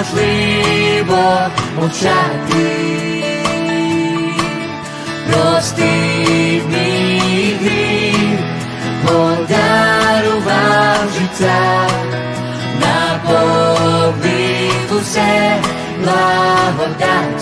неможливо мовчати. Простив мій гріх, подарував життя, наповнив усе благодаттю.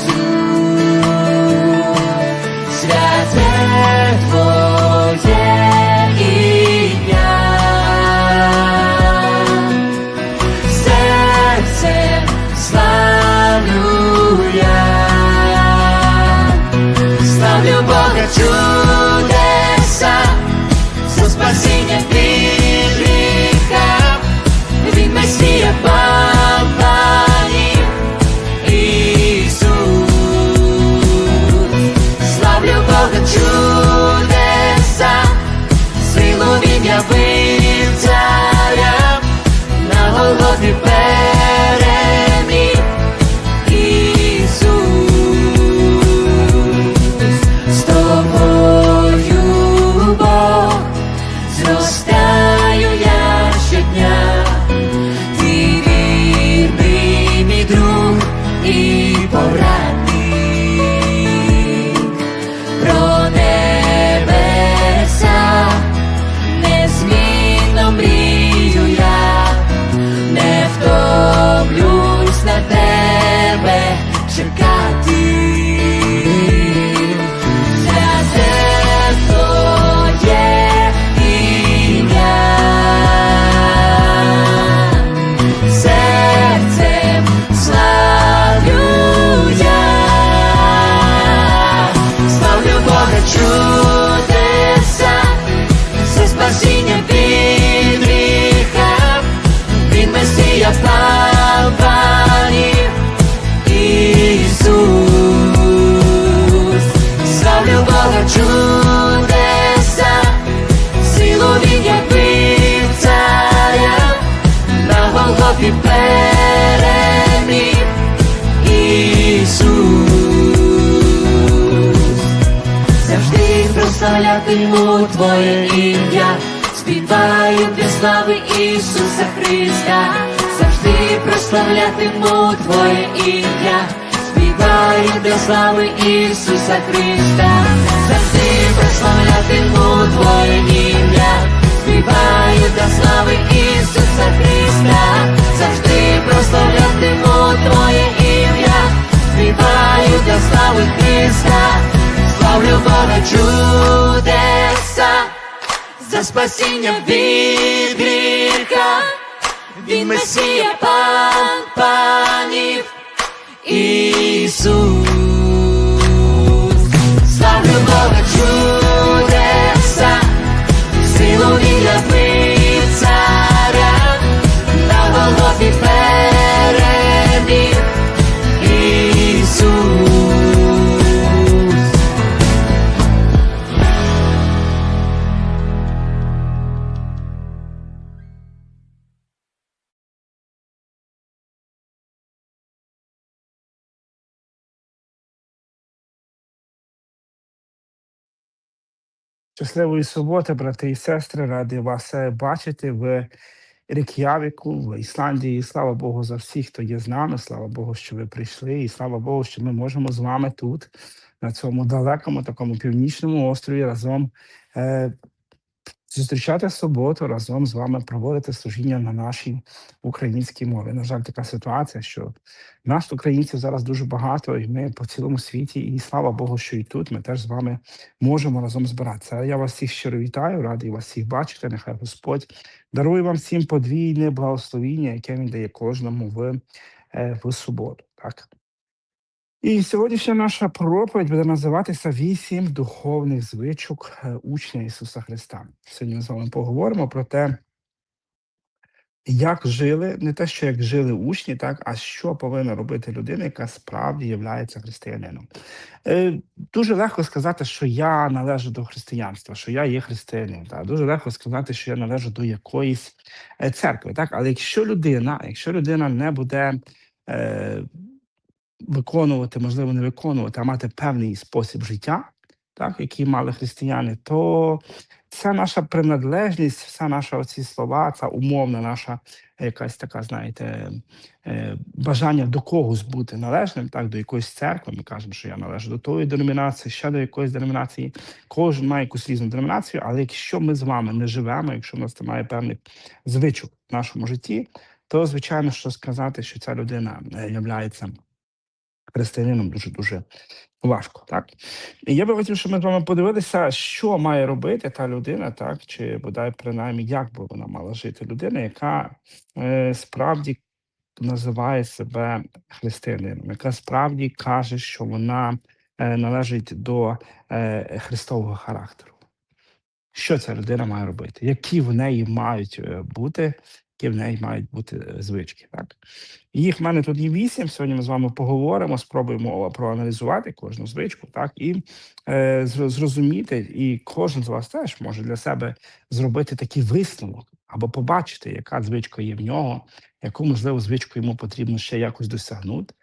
Прославлятиму Твоє ім'я, співаю для слави Ісуса Христа, завжди прославлятиму Твоє ім'я, співаю для слави Ісуса Христа, завжди прославлятиму Твоє ім'я, співаю для слави Ісуса Христа, завжди прославлятиму Твоє ім'я, співаю для слави Христа. Славлю Бога чудеса, за спасіння від гріха, він Месія пан панів, Ісус. Щасливої суботи, брати і сестри, раді вас е, бачити в Рік'явіку, в Ісландії. Слава Богу за всіх, хто є з нами. Слава Богу, що ви прийшли, і слава Богу, що ми можемо з вами тут, на цьому далекому, такому північному острові, разом е, зустрічати суботу, разом з вами проводити служіння на нашій українській мові. На жаль, така ситуація, що нас, українців, зараз дуже багато, і ми по цілому світі. І слава Богу, що і тут ми теж з вами можемо разом збиратися. Я вас всіх щиро вітаю, радий вас всіх бачити. Нехай Господь дарує вам всім подвійне благословіння, яке він дає кожному в, е, в суботу. Так. І сьогоднішня наша проповідь буде називатися Вісім духовних звичок е, учня Ісуса Христа. Сьогодні ми з вами поговоримо про те, як жили, не те, що як жили учні, так, а що повинна робити людина, яка справді є християнином. Е, дуже легко сказати, що я належу до християнства, що я є християнин. Так? Дуже легко сказати, що я належу до якоїсь е, церкви. Так? Але якщо людина, якщо людина не буде виконувати, можливо, не виконувати, а мати певний спосіб життя, так, який мали християни, то Вся наша приналежність, вся наша оці слова, ця умовна наша якась така, знаєте, е, бажання до когось бути належним, так, до якоїсь церкви. Ми кажемо, що я належу до тої деномінації, ще до якоїсь деномінації. Кожен має якусь різну деномінацію, але якщо ми з вами не живемо, якщо в нас немає певних звичок в нашому житті, то звичайно, що сказати, що ця людина е, являється християнином дуже дуже важко. Так і я би хотів, щоб ми з вами подивилися, що має робити та людина, так чи бодай принаймні, як би вона мала жити людина, яка е, справді називає себе християнином, яка справді каже, що вона е, належить до е, Христового характеру. Що ця людина має робити? Які в неї мають е, бути, які в неї мають бути е, звички? Так їх в мене тут є вісім. Сьогодні ми з вами поговоримо, спробуємо проаналізувати кожну звичку, так і е, зрозуміти, і кожен з вас теж може для себе зробити такий висновок або побачити, яка звичка є в нього, яку можливо звичку йому потрібно ще якось досягнути.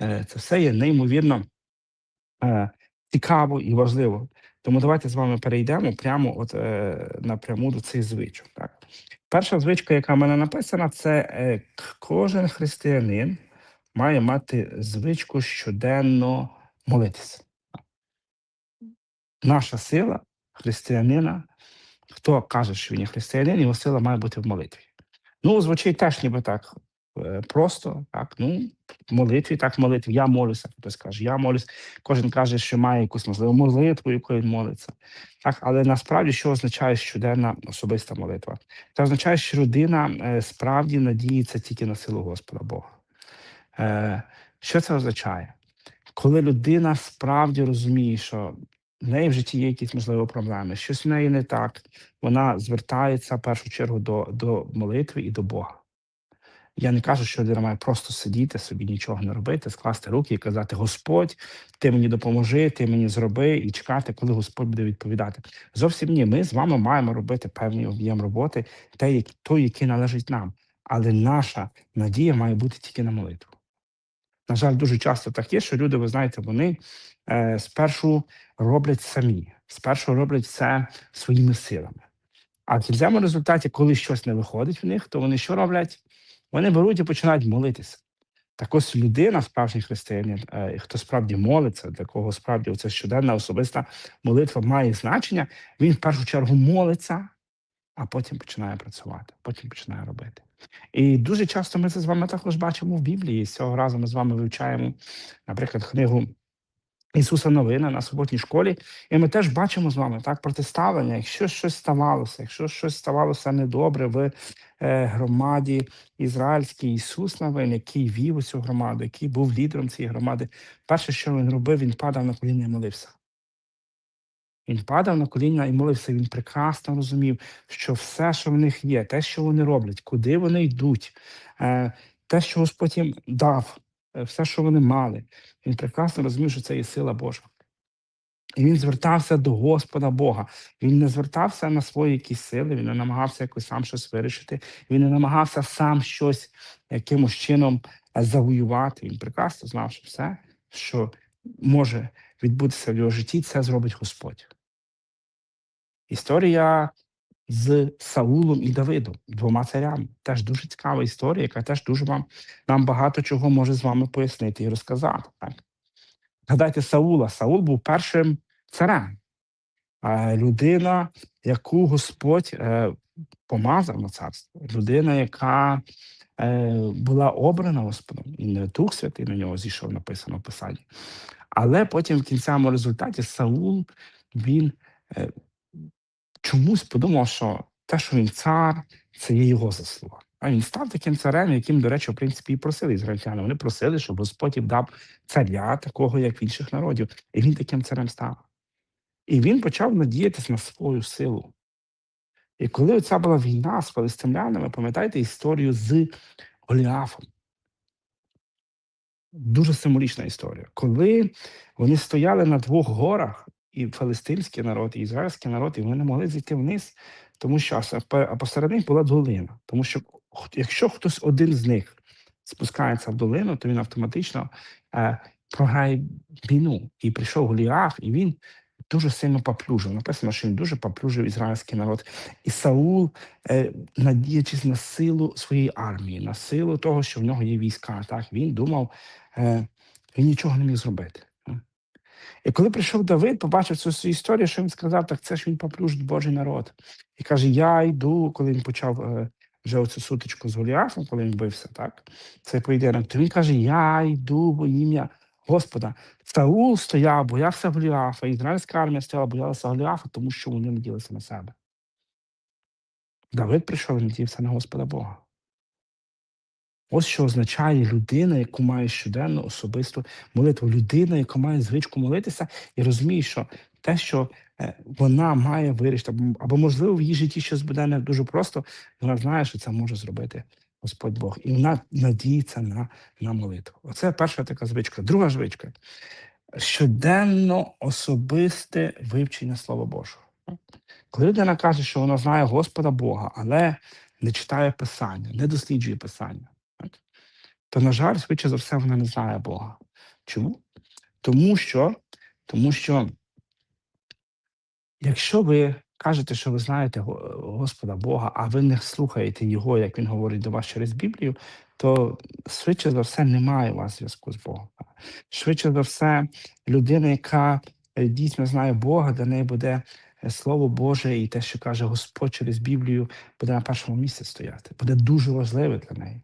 Е, це все є неймовірно е, цікаво і важливо. Тому давайте з вами перейдемо прямо от е, напряму до цих звичок. Так? Перша звичка, яка в мене написана, це е, кожен християнин має мати звичку щоденно молитися. Наша сила християнина, хто каже, що він є християнин, його сила має бути в молитві. Ну, звучить теж ніби так просто, так, ну, в молитві, так, в молитві. Я молюся, хтось каже, я молюсь. Кожен каже, що має якусь можливо молитву, якою він молиться. Так, але насправді що означає щоденна особиста молитва? Це означає, що людина е, справді надіється тільки на силу Господа Бога. Е, що це означає? Коли людина справді розуміє, що в неї в житті є якісь можливо проблеми, щось в неї не так, вона звертається в першу чергу до, до молитви і до Бога. Я не кажу, що людина має просто сидіти собі, нічого не робити, скласти руки і казати: Господь, ти мені допоможи, ти мені зроби, і чекати, коли Господь буде відповідати. Зовсім ні. Ми з вами маємо робити певний об'єм роботи, те, той, який належить нам. Але наша надія має бути тільки на молитву. На жаль, дуже часто так є, що люди, ви знаєте, вони е, спершу роблять самі, спершу роблять це своїми силами. А в кінцевому результаті, коли щось не виходить в них, то вони що роблять? Вони беруть і починають молитися. Так ось людина, справжній християнин, е, хто справді молиться, для кого справді це щоденна особиста молитва має значення, він в першу чергу молиться, а потім починає працювати, потім починає робити. І дуже часто ми це з вами також бачимо в Біблії. З Цього разу ми з вами вивчаємо, наприклад, книгу Ісуса Новина на суботній школі, і ми теж бачимо з вами так протиставлення. Якщо щось ставалося, якщо щось ставалося недобре в е, громаді ізраїльській, Ісус Новин, який вів цю громаду, який був лідером цієї громади, перше, що він робив, він падав на коліна і молився. Він падав на коліна і молився. Він прекрасно розумів, що все, що в них є, те, що вони роблять, куди вони йдуть, е, те, що Господь їм дав, все, що вони мали. Він прекрасно розумів, що це є сила Божа. І він звертався до Господа Бога. Він не звертався на свої якісь сили, він не намагався якось сам щось вирішити. Він не намагався сам щось якимось чином е, завоювати. Він прекрасно знав, що все, що може відбутися в його житті, це зробить Господь. Історія з Саулом і Давидом, двома царями. Теж дуже цікава історія, яка теж дуже вам нам багато чого може з вами пояснити і розказати. Так? Згадайте Саула. Саул був першим царем, людина, яку Господь е, помазав на царство, людина, яка е, була обрана Господом, і не Дух Святий на нього зійшов, написано в Писанні. Але потім в кінцевому результаті Саул він е, чомусь подумав, що те, що він цар, це є його заслуга. А він став таким царем, яким, до речі, в принципі, і просили ізраїльтяни. Вони просили, щоб Господь дав царя, такого, як в інших народів. І він таким царем став. І він почав надіятися на свою силу. І коли оця була війна з палестинянами, пам'ятаєте історію з Голіафом? Дуже символічна історія. Коли вони стояли на двох горах, і фалестинський народ, і ізраїльський народ, і вони не могли зійти вниз, тому що а посеред них була долина. Тому що якщо хтось один з них спускається в долину, то він автоматично е, програє війну. І прийшов Голіаф, і він дуже сильно поплюжив. Написано, що він дуже поплюжив ізраїльський народ. І Саул, е, надіячись на силу своєї армії, на силу того, що в нього є війська, так він думав, е, він нічого не міг зробити. І коли прийшов Давид, побачив цю свою історію, що він сказав, так це ж він поплюжить Божий народ. І каже: Я йду, коли він почав е, вже оцю сутичку з Голіафом, коли він бився, так? Цей поєдинок, то він каже: Я йду во ім'я Господа. Саул стояв, боявся Голіафа, ізраїльська армія стояла, боялася Голіафа, тому що вони наділися на себе. Давид прийшов і надіявся на Господа Бога. Ось що означає людина, яку має щоденну особисту молитву. Людина, яка має звичку молитися, і розуміє, що те, що е, вона має вирішити, або, можливо в її житті щось буде не дуже просто, вона знає, що це може зробити Господь Бог. І вона надіється на, на молитву. Оце перша така звичка. Друга звичка щоденно особисте вивчення Слова Божого. Коли людина каже, що вона знає Господа Бога, але не читає Писання, не досліджує Писання, то, на жаль, швидше за все, вона не знає Бога. Чому? Тому що, тому що якщо ви кажете, що ви знаєте Господа Бога, а ви не слухаєте Його, як Він говорить до вас через Біблію, то швидше за все немає у вас зв'язку з Богом. Швидше за все, людина, яка е, дійсно знає Бога, для неї буде е, Слово Боже і те, що каже Господь через Біблію, буде на першому місці стояти. Буде дуже важливе для неї.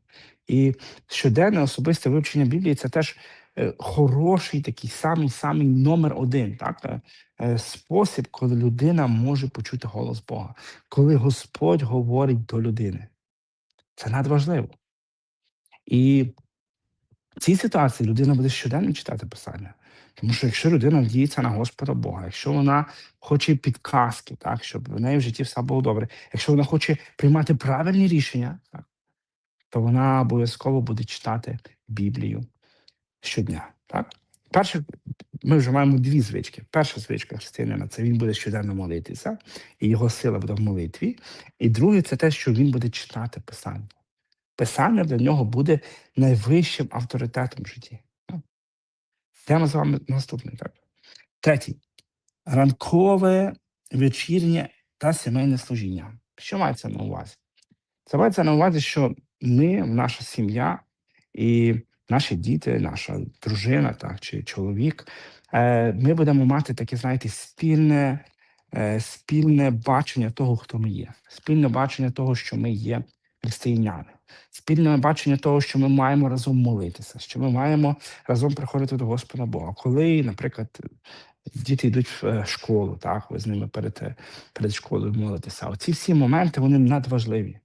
І щоденне особисте вивчення Біблії це теж е, хороший такий самий самий номер один, так? е, спосіб, коли людина може почути голос Бога, коли Господь говорить до людини. Це надважливо. І в цій ситуації людина буде щоденно читати писання. Тому що якщо людина надіється на Господа Бога, якщо вона хоче підказки, так, щоб в неї в житті все було добре, якщо вона хоче приймати правильні рішення, так, то вона обов'язково буде читати Біблію щодня. Так? Перше, ми вже маємо дві звички. Перша звичка християнина це він буде щоденно молитися, і його сила буде в молитві. І друге, це те, що він буде читати Писання. Писання для нього буде найвищим авторитетом в житті. Йдемо з вами наступний. Так? Третій. Ранкове, вечірнє та сімейне служіння. Що мається на увазі? Це мається на увазі, що ми, наша сім'я і наші діти, наша дружина так, чи чоловік, е, ми будемо мати таке, знаєте, спільне, е, спільне бачення того, хто ми є, спільне бачення того, що ми є християняни, спільне бачення того, що ми маємо разом молитися, що ми маємо разом приходити до Господа Бога. Коли, наприклад, діти йдуть в е, школу, так, ви з ними перед, перед школою молитеся. Оці всі моменти вони надважливі.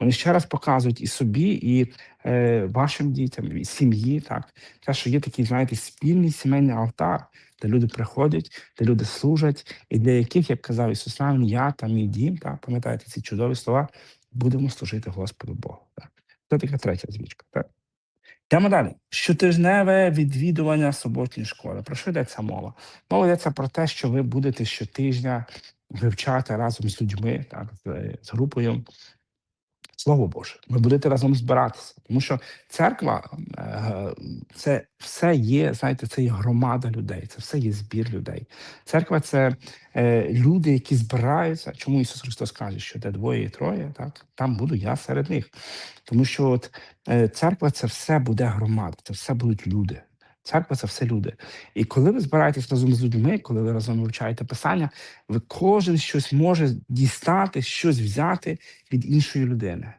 Вони ще раз показують і собі, і е, вашим дітям, і сім'ї, так, те, що є такий, знаєте, спільний сімейний алтар, де люди приходять, де люди служать, і для яких, як казав Ісус Навин, я та мій дім, так, пам'ятаєте ці чудові слова, будемо служити Господу Богу. Так. Це така третя звичка. Так. Йдемо далі. Щотижневе відвідування суботньої школи. Про що йдеться мова? Мова йдеться про те, що ви будете щотижня вивчати разом з людьми, так, з групою Слово Боже, ви будете разом збиратися, тому що церква е, це все є, знаєте, це є громада людей, це все є збір людей. Церква це е, люди, які збираються. Чому Ісус Христос каже, що де двоє і троє, так там буду я серед них. Тому що от е, церква це все буде громада, це все будуть люди. Церква це все люди. І коли ви збираєтесь разом з людьми, коли ви разом вивчаєте писання, ви кожен щось може дістати, щось взяти від іншої людини,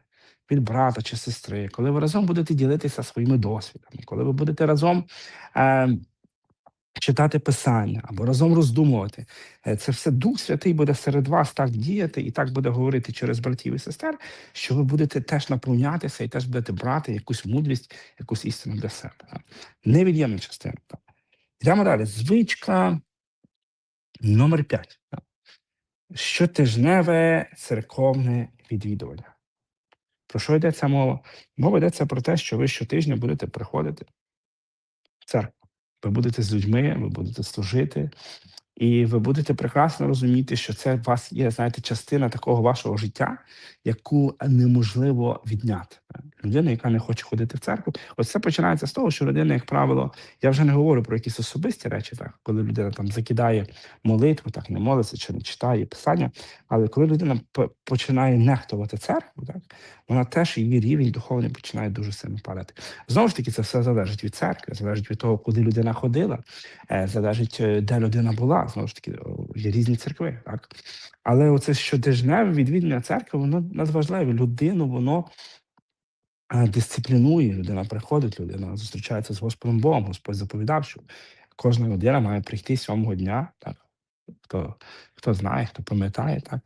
від брата чи сестри, коли ви разом будете ділитися своїми досвідами, коли ви будете разом е, читати писання або разом роздумувати, е, це все Дух Святий буде серед вас так діяти і так буде говорити через братів і сестер, що ви будете теж наповнятися і теж будете брати якусь мудрість, якусь істину для себе. Невід'ємна частина. Йдемо далі. Звичка номер 5. Щотижневе церковне відвідування. Про що йдеться мова? Мова йдеться про те, що ви щотижня будете приходити в церкву. Ви будете з людьми, ви будете служити, І ви будете прекрасно розуміти, що це у вас є, знаєте, частина такого вашого життя, яку неможливо відняти. Людина, яка не хоче ходити в церкву, ось це починається з того, що людина, як правило, я вже не говорю про якісь особисті речі, так коли людина там закидає молитву, так не молиться чи не читає писання. Але коли людина починає нехтувати церкву, так вона теж її рівень духовний починає дуже сильно падати. Знову ж таки, це все залежить від церкви, залежить від того, куди людина ходила, е, залежить, е, де людина була. Знову ж таки, є різні церкви, так. Але оце щотижневе відвідування церкви, воно надважливе. Людину воно е, дисциплінує. Людина приходить, людина зустрічається з Господом Богом. Господь заповідав, що кожна людина має прийти сьомого дня. Так? Хто, хто знає, хто пам'ятає, так?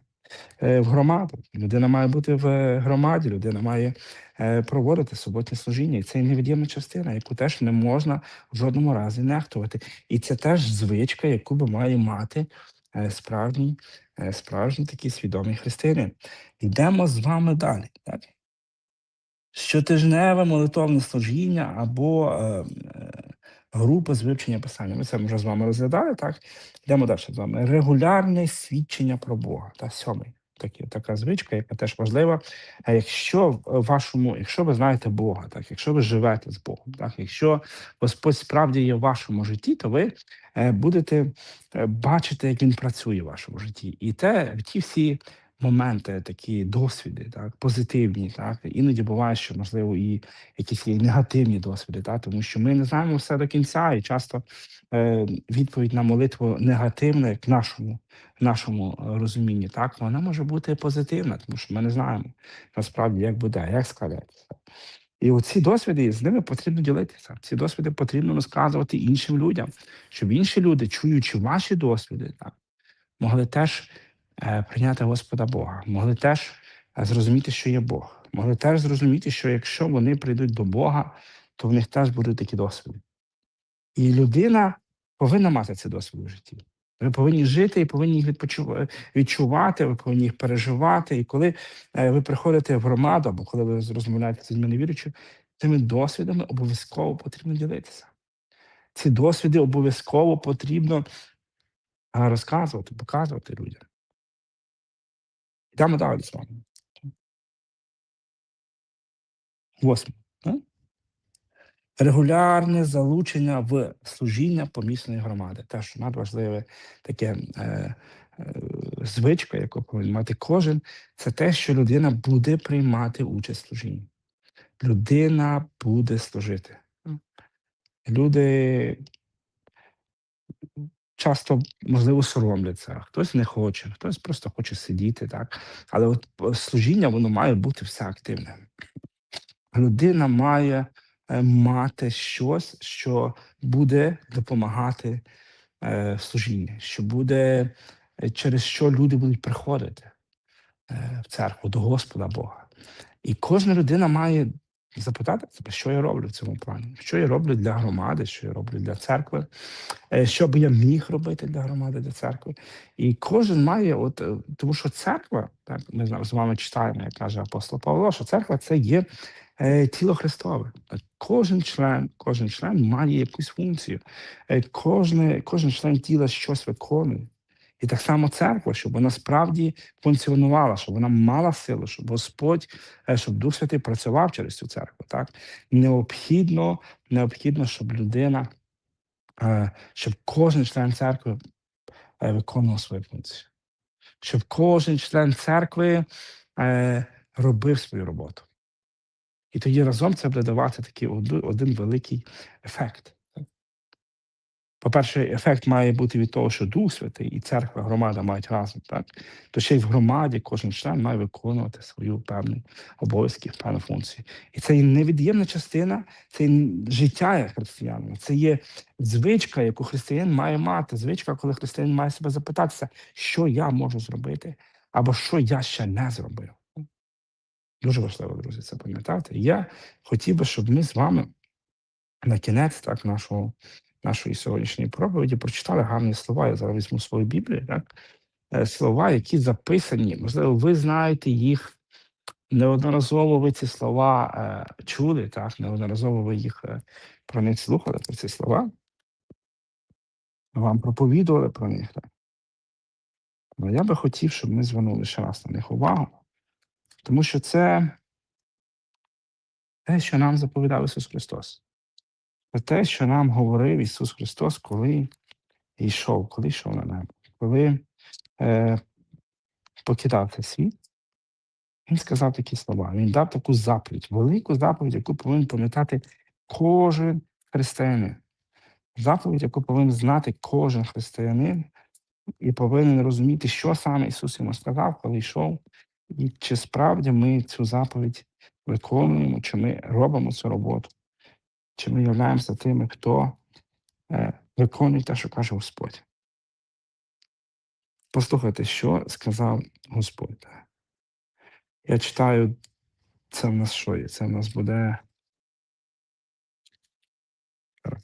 Е, в громаду. Людина має бути в громаді, людина має е, проводити суботнє служіння. І це невід'ємна частина, яку теж не можна в жодному разі нехтувати. І це теж звичка, яку би має мати е, справжній, е, справжній такий свідомий християнин. Йдемо з вами далі. Щотижневе молитовне служіння або е, е, група з вивчення писання. Ми це вже з вами розглядали, так? Йдемо далі з вами. Регулярне свідчення про Бога. Та сьомий. Такі, така звичка, яка теж важлива. А якщо в вашому, якщо ви знаєте Бога, так, якщо ви живете з Богом, так, якщо Господь справді є в вашому житті, то ви е, будете е, бачити, як він працює в вашому житті. І те, ті всі моменти, такі досвіди, так, позитивні, так, іноді буває, що можливо і якісь негативні досвіди, так, тому що ми не знаємо все до кінця, і часто е, відповідь на молитву негативна, як в нашому, в нашому е, розумінні, так, вона може бути позитивна, тому що ми не знаємо насправді, як буде, як складеться. І оці досвіди з ними потрібно ділитися. Ці досвіди потрібно розказувати іншим людям, щоб інші люди, чуючи ваші досвіди, так, могли теж прийняти Господа Бога, могли теж е, зрозуміти, що є Бог, могли теж зрозуміти, що якщо вони прийдуть до Бога, то в них теж будуть такі досвіди. І людина повинна мати ці досвіди в житті. Ви повинні жити і повинні їх відчувати, ви повинні їх переживати. І коли е, ви приходите в громаду, або коли ви розмовляєте з людьми невіруючими, цими досвідами обов'язково потрібно ділитися. Ці досвіди обов'язково потрібно розказувати, показувати людям. Йдемо далі з вами. Восьме. Регулярне залучення в служіння помісної громади. Теж надважливе таке е, е, звичка, яку повинен мати кожен, це те, що людина буде приймати участь в служінні. Людина буде служити. Люди часто, можливо, соромляться, хтось не хоче, хтось просто хоче сидіти, так. Але от е, служіння воно має бути все активне. Людина має е, мати щось, що буде допомагати е, в служінні, що буде, е, через що люди будуть приходити е, в церкву до Господа Бога. І кожна людина має запитати себе, що я роблю в цьому плані, що я роблю для громади, що я роблю для церкви, е, що би я міг робити для громади, для церкви. І кожен має, от е, тому що церква, так ми з- вами читаємо, як каже апостол Павло, що церква це є е, тіло Христове. Кожен член, кожен член має якусь функцію. Кожне, кожен член тіла щось виконує. І так само церква, щоб вона справді функціонувала, щоб вона мала силу, щоб Господь, е, щоб Дух Святий працював через цю церкву. Так необхідно, необхідно, щоб людина, е, щоб кожен член церкви е, виконував свою функцію, щоб кожен член церкви робив свою роботу. І тоді разом це буде давати такий один великий ефект. По-перше, ефект має бути від того, що Дух Святий і церква, громада мають разом, так? То ще й в громаді кожен член має виконувати свою певні обов'язки, певну функцію. І це невід'ємна частина, це життя християнина, це є звичка, яку християнин має мати. Звичка, коли християнин має себе запитатися, що я можу зробити, або що я ще не зробив. Дуже важливо, друзі, це пам'ятати. Я хотів би, щоб ми з вами на кінець так, нашого, нашої сьогоднішньої проповіді прочитали гарні слова. Я зараз візьму свою Біблію, так? Е, слова, які записані. Можливо, ви знаєте їх. Неодноразово ви ці слова е, чули, так? Неодноразово ви їх е, про них слухали, про ці слова. Вам проповідували про них. Так? Але я би хотів, щоб ми звернули ще раз на них увагу, тому що це те, що нам заповідав Ісус Христос. Це те, що нам говорив Ісус Христос, коли йшов, коли йшов на небо, коли е, покидав цей світ. Він сказав такі слова. Він дав таку заповідь, велику заповідь, яку повинен пам'ятати кожен християнин. Заповідь, яку повинен знати кожен християнин, і повинен розуміти, що саме Ісус йому сказав, коли йшов, і чи справді ми цю заповідь виконуємо, чи ми робимо цю роботу, чи ми являємося тими, хто е, виконує те, що каже Господь. Послухайте, що сказав Господь. Я читаю, це в нас що є? Це в нас буде.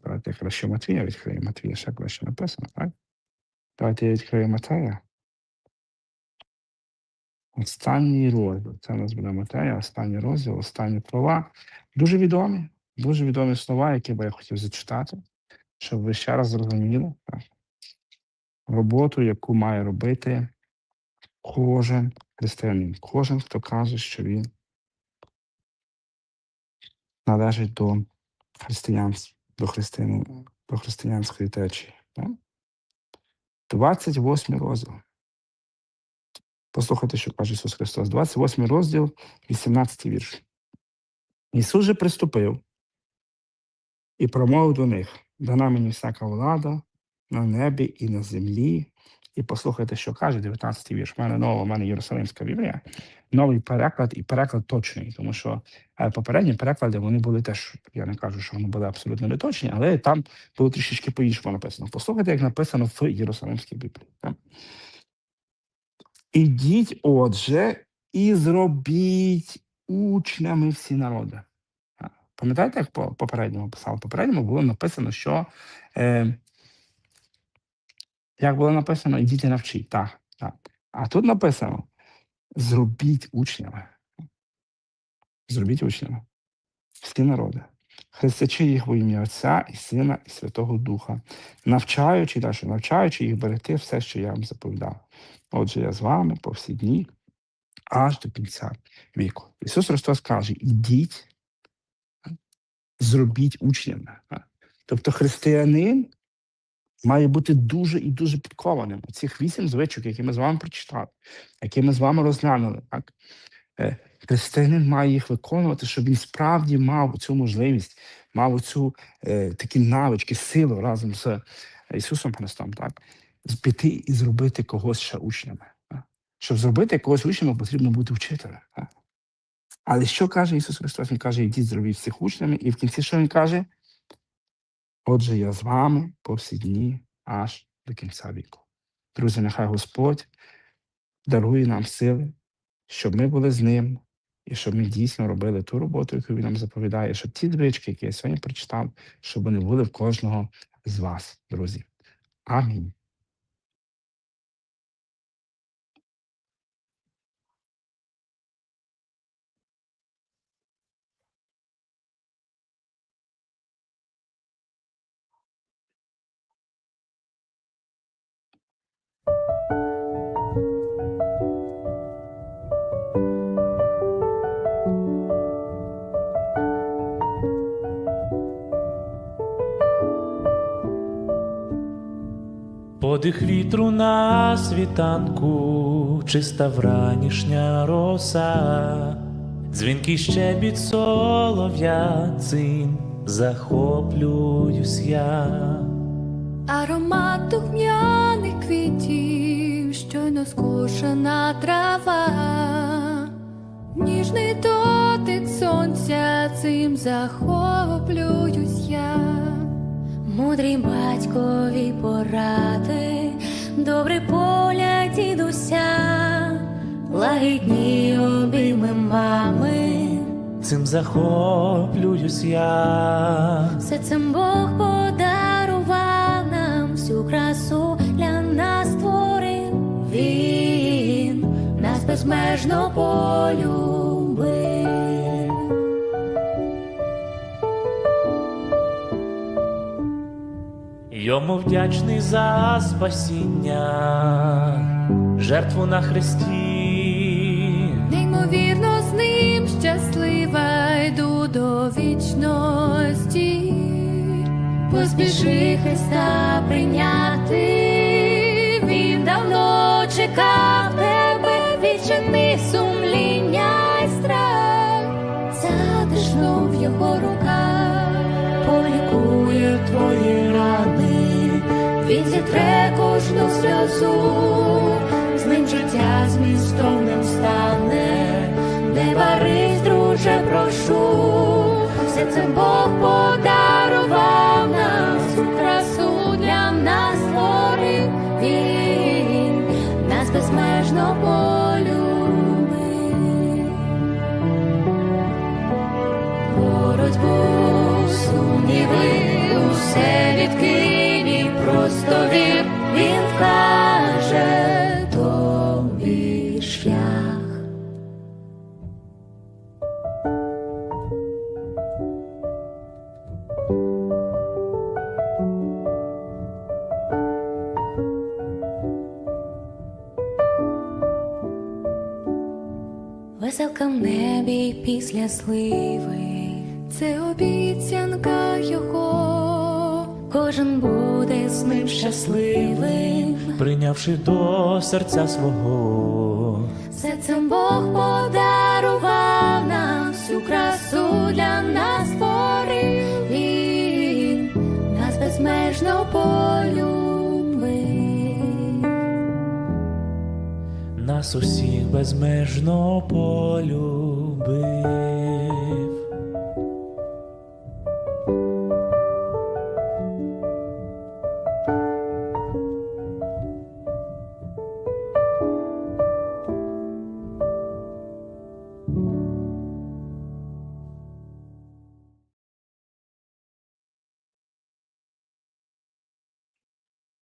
Давайте краще Матвія відкрию. Матвія ще краще написано, так? Давайте я відкрию Матея. Останній розділ. Це у нас буде Матея, останній розділ, останні слова. Дуже відомі, дуже відомі слова, які би я хотів зачитати, щоб ви ще раз зрозуміли роботу, яку має робити кожен християнин, кожен, хто каже, що він належить до християнства, до, християн, до християнської течії. 28 розділ. Послухайте, що каже Ісус Христос. 28 розділ, 18 вірш. Ісус же приступив і промовив до них: дана мені всяка влада на небі і на землі. І послухайте, що каже 19-й вірш. У мене нова, у мене Єрусалимська Біблія. Новий переклад і переклад точний, тому що е, попередні переклади вони були теж, я не кажу, що вони були абсолютно не точні, але там було трішечки по-іншому написано. Послухайте, як написано в Єрусалимській Біблії. Ідіть, отже, і зробіть учнями всі народи. Пам'ятаєте, як по попередньому писав? Попередньому було написано, що е, як було написано, ідіть і навчіть. Так, так. А тут написано: зробіть учнями. Зробіть учнями. Всі народи. Хрестячи їх во ім'я Отця і Сина, і Святого Духа, навчаючи далі, навчаючи їх берегти все, що я вам заповідав. Отже, я з вами по всі дні, аж до кінця віку. Ісус Христос каже: ідіть, зробіть учнями. Тобто християнин має бути дуже і дуже підкованим. Цих вісім звичок, які ми з вами прочитали, які ми з вами розглянули. Так? Е, Християнин має їх виконувати, щоб він справді мав цю можливість, мав цю е, такі навички, силу разом з Ісусом Христом, так? піти і зробити когось ще учнями. Щоб зробити когось учнями, потрібно бути вчителем. Так? Але що каже Ісус Христос? Він каже, ідіть зробіть всіх учнями, і в кінці що Він каже? Отже, я з вами по всі дні аж до кінця віку. Друзі, нехай Господь дарує нам сили, щоб ми були з ним, і щоб ми дійсно робили ту роботу, яку він нам заповідає, щоб ті звички, які я сьогодні прочитав, щоб вони були в кожного з вас, друзі. Амінь. Подих вітру на світанку, чиста вранішня роса, дзвінкий щебіт солов'я, цин, захоплююсь я. Аромат духмяних квітів, щойно скошена трава, ніжний дотик сонця, цим захоплююсь я. Мудрі батькові поради, добрий погляд дідуся, лагідні обійми мами. Цим захоплююсь я. Все цим Бог подарував нам всю красу для нас створив. Він нас безмежно полюбив. Йому вдячний за спасіння, жертву на хресті. Неймовірно з ним щаслива йду до вічності. Поспіши Христа прийняти, він давно чекав тебе, відчини сумління й страх, затишно в його руках, полікує рани, він зітре кожну сльозу, з ним життя змістовним стане, не барись, друже, прошу, все це Бог подарував нам, всю красу для нас створив він, нас безмежно полюбив. Боротьбу, сумніви, усе відкинь і просто вір, він вкаже тобі шлях. Веселка в небі після сливи, це обіцянка його, кожен буде з ним щасливим. прийнявши до серця свого, Все цим Бог подарував нам всю красу для нас створив він, нас безмежно полюбив. нас усіх безмежно полюбив.